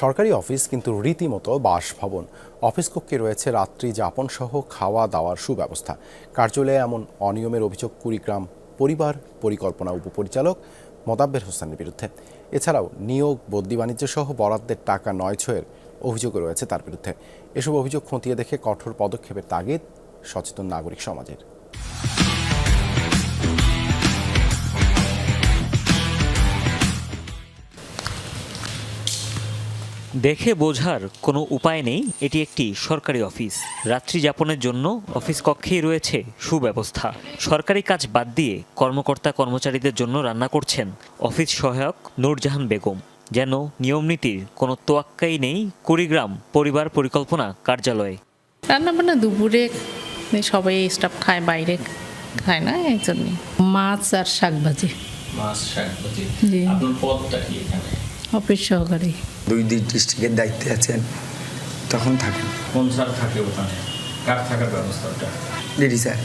সরকারি অফিস কিন্তু রীতিমতো বাসভবন। অফিস কক্ষে রয়েছে রাত্রি যাপন সহ খাওয়া দাওয়ার সুব্যবস্থা। কার্যালয়ে এমন অনিয়মের অভিযোগ কুড়িগ্রাম পরিবার পরিকল্পনা উপপরিচালক মোদাব্বের হোসেনের বিরুদ্ধে। এছাড়াও নিয়োগ, বদলি বাণিজ্য সহ বরাদ্দের টাকা নয় ছয়ের অভিযোগও রয়েছে তার বিরুদ্ধে। এসব অভিযোগ খতিয়ে দেখে কঠোর পদক্ষেপের তাগিদ সচেতন নাগরিক সমাজের। দেখে বোঝার কোনো উপায় নেই এটি একটি সরকারি অফিস। রাত্রি যাপনের জন্য অফিস কক্ষেই রয়েছে সুব্যবস্থা। সরকারি কাজ বাদ দিয়ে কর্মকর্তা কর্মচারীদের জন্য রান্না করছেন অফিস সহায়ক নূরজাহান বেগম। যেন নিয়মনীতির কোনো তোয়াক্কাই নেই কুড়িগ্রাম পরিবার পরিকল্পনা কার্যালয়ে। রান্না বান্না দুপুরে সবাই স্টাফ খায় বাইরে খায় না এই জন্যই। মাছ আর শাক ভাজি মাছ শাক জি। আপনার পদটা কি এখানে? অফিস সহকারী। দুই দুই ডিস্ট্রিক্টের দায়িত্বে আছেন তখন থাকেন। কোন স্যার থাকে ওখানে? কার থাকার ব্যবস্থাটা ডিডি স্যার।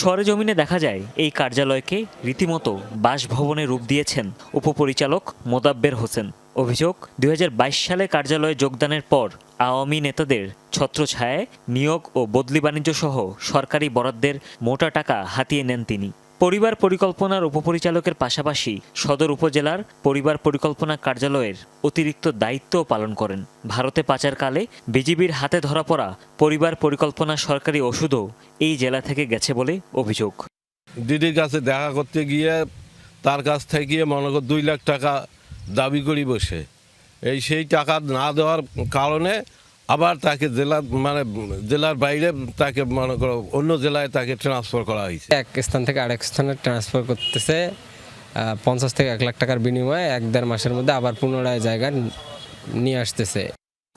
সরেজমিনে দেখা যায় এই কার্যালয়কে রীতিমতো বাসভবনে রূপ দিয়েছেন উপপরিচালক মোদাব্বের হোসেন। অভিযোগ দুই হাজার বাইশ সালে কার্যালয়ে যোগদানের পর আওয়ামী নেতাদের ছত্রছায়ায় নিয়োগ ও বদলি বাণিজ্য সহ সরকারি বরাদ্দের মোটা টাকা হাতিয়ে নেন তিনি। পরিবার পরিকল্পনার উপপরিচালকের পাশাপাশি সদর উপজেলার পরিবার পরিকল্পনা কার্যালয়ের অতিরিক্ত দায়িত্বও পালন করেন। ভারতে পাচারকালে বিজিবির হাতে ধরা পড়া পরিবার পরিকল্পনা সরকারি ওষুধও এই জেলা থেকে গেছে বলে অভিযোগ। দিদির কাছে দেখা করতে গিয়ে তার কাছ থেকে মনে কর দুই লাখ টাকা দাবি করি বসে। এই সেই টাকা না দেওয়ার কারণে আবার তাকে জেলা মানে জেলার বাইরে তাকে মনে করো অন্য জেলায় তাকে ট্রান্সফার করা হয়েছে। এক স্থান থেকে আরেক স্থানে ট্রান্সফার করতেছে পঞ্চাশ থেকে এক লাখ টাকার বিনিময়ে এক দেড় মাসের মধ্যে আবার পুনরায় জায়গা নিয়ে আসতেছে।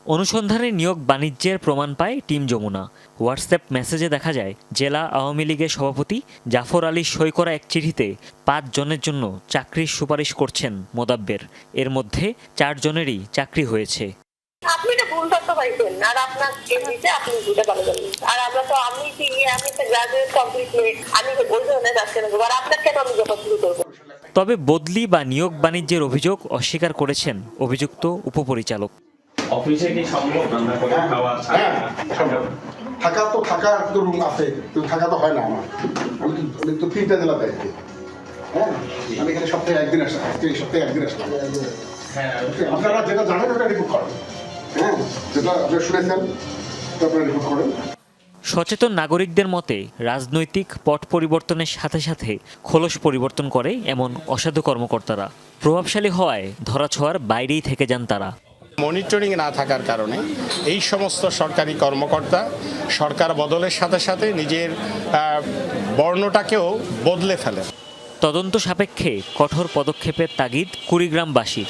অনুসন্ধানে নিয়োগ বাণিজ্যের প্রমাণ পায় টিম যমুনা। হোয়াটসঅ্যাপ মেসেজে দেখা যায় জেলা আওয়ামী লীগের সভাপতি জাফর আলী সই করা এক চিঠিতে পাঁচ জনের জন্য চাকরির সুপারিশ করছেন মোদাব্বের। এর মধ্যে চারজনেরই চাকরি হয়েছে। ভুল পাইছেন আর আপনার এমনিতে আপনি পারবেন আর আমরা তো আমি কি আমি তো গ্রাজুয়েট কমপ্লিট আমি তো কাজ কেন আর আপনার কেন আমি জবাব শুরু করব? তবে বদলি বা নিয়োগ বাণিজ্যের অভিযোগ অস্বীকার করেছেন অভিযুক্ত উপপরিচালক। অফিসে কি সম্ভব? রান্না করে খাওয়া হ্যাঁ থাকা তো থাকা তো রুম আছে কিন্তু থাকা তো হয় না আমার। আমি তো আমি তো তিনটা জেলা দায়িত্বে হ্যাঁ আমি এখানে সপ্তাহে একদিন আসলাম সপ্তাহে একদিন আসলাম। আপনারা যেটা জানেন ওটা রিপোর্ট করেন। হ্যাঁ যেটা আপনারা শুনেছেন আপনারা রিপোর্ট করেন। সচেতন নাগরিকদের মতে রাজনৈতিক পট পরিবর্তনের সাথে সাথে খোলস পরিবর্তন করে এমন অসাধু কর্মকর্তারা। প্রভাবশালী হওয়ায় ধরাছোঁয়ার বাইরেই থেকে যান তারা। মনিটরিং না থাকার কারণে এই সমস্ত সরকারি কর্মকর্তা সরকার বদলের সাথে সাথে নিজের বর্ণটাকেও বদলে ফেলেন। তদন্ত সাপেক্ষে কঠোর পদক্ষেপের তাগিদ কুড়িগ্রামবাসীর।